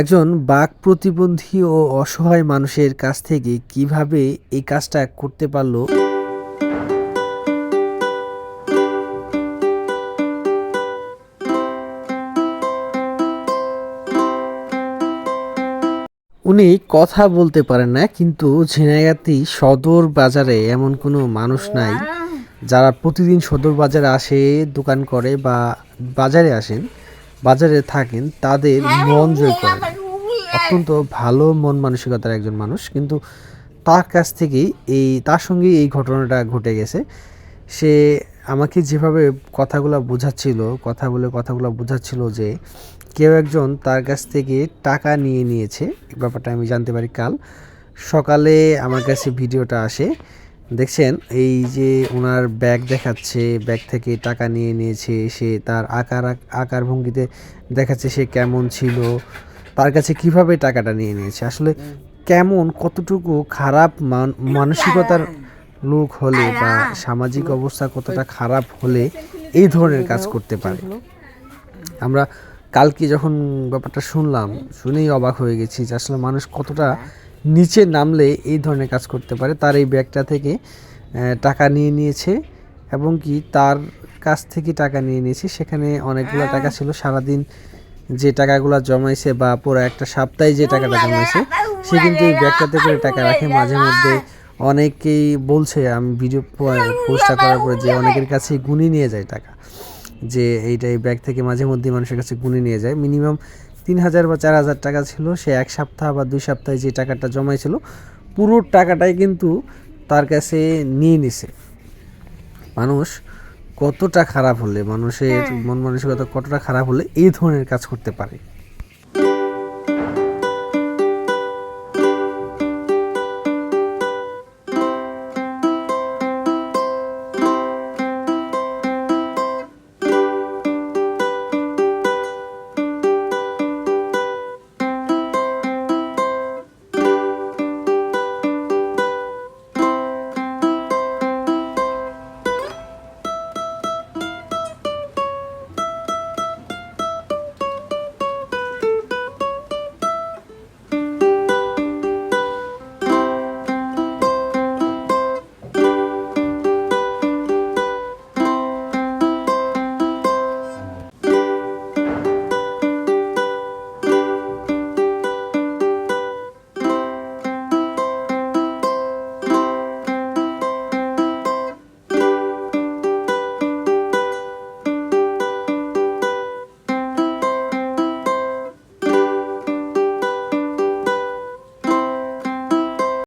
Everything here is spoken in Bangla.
একজন বাক প্রতিবন্ধী ও অসহায় মানুষের কাছ থেকে কীভাবে এই কাজটা করতে পারল? উনি কথা বলতে পারেন না, কিন্তু ঝিনাইগাতি সদর বাজারে এমন কোনো মানুষ নাই যারা প্রতিদিন সদর বাজারে আসে, দোকান করে বা বাজারে আসেন। বাজারে থাকেন তাদের মন জয় করেন। অত্যন্ত ভালো মন মানসিকতার একজন মানুষ কিন্তু তার কাছ থেকেই এই তার সঙ্গে এই ঘটনাটা ঘটে গেছে। সে আমাকে যেভাবে কথাগুলো বোঝাচ্ছিল কথা বলে কথাগুলো বোঝাচ্ছিল যে কেউ একজন তার কাছ থেকে টাকা নিয়ে নিয়েছে ব্যাপারটা আমি জানতে পারি কাল। সকালে আমার কাছে ভিডিওটা আসে। দেখছেন, এই যে ওনার ব্যাগ দেখাচ্ছে, ব্যাগ থেকে টাকা নিয়ে নিয়েছে, সে তার আকার আকার ভঙ্গিতে দেখাচ্ছে সে কেমন ছিল, তার কাছে কীভাবে টাকাটা নিয়ে নিয়েছে। আসলে কেমন, কতটুকু খারাপ মান- মানসিকতার লোক হলে বা সামাজিক অবস্থা কতটা খারাপ হলে এই ধরনের কাজ করতে পারে। আমরা কালকে যখন ব্যাপারটা শুনলাম, শুনেই অবাক হয়ে গেছি যে আসলে মানুষ কতটা নিচে নামলে এই ধরনের কাজ করতে পারে। তার এই ব্যাগটা থেকে টাকা নিয়ে নিয়েছে এবং কি তার কাছ থেকে টাকা নিয়ে নিয়েছে। সেখানে অনেকগুলো টাকা ছিল। সারাদিন যে টাকাগুলো জমাইছে বা পুরো একটা সপ্তাহে যে টাকাটা জমাইছে সে কিন্তু এই ব্যাগটাতে করে টাকা রাখে। মাঝে মধ্যে অনেকেই বলছে আমি ভিডিও পোস্টটা করার পরে যে অনেকের কাছেই গুনি নিয়ে যায় টাকা। যে এইটা এই ব্যাগ থেকে মাঝে মধ্যে মানুষের কাছে গুনে নিয়ে যায়। মিনিমাম তিন হাজার বা চার হাজার টাকা ছিল সে এক সপ্তাহ বা দুই সপ্তাহে যে টাকাটা জমাইছিল পুরো টাকাটাই কিন্তু তার কাছে নিয়ে নিছে। মানুষ কতটা খারাপ হলে মানুষের মন মানসিকতা কতটা খারাপ হলে এই ধরনের কাজ করতে পারে?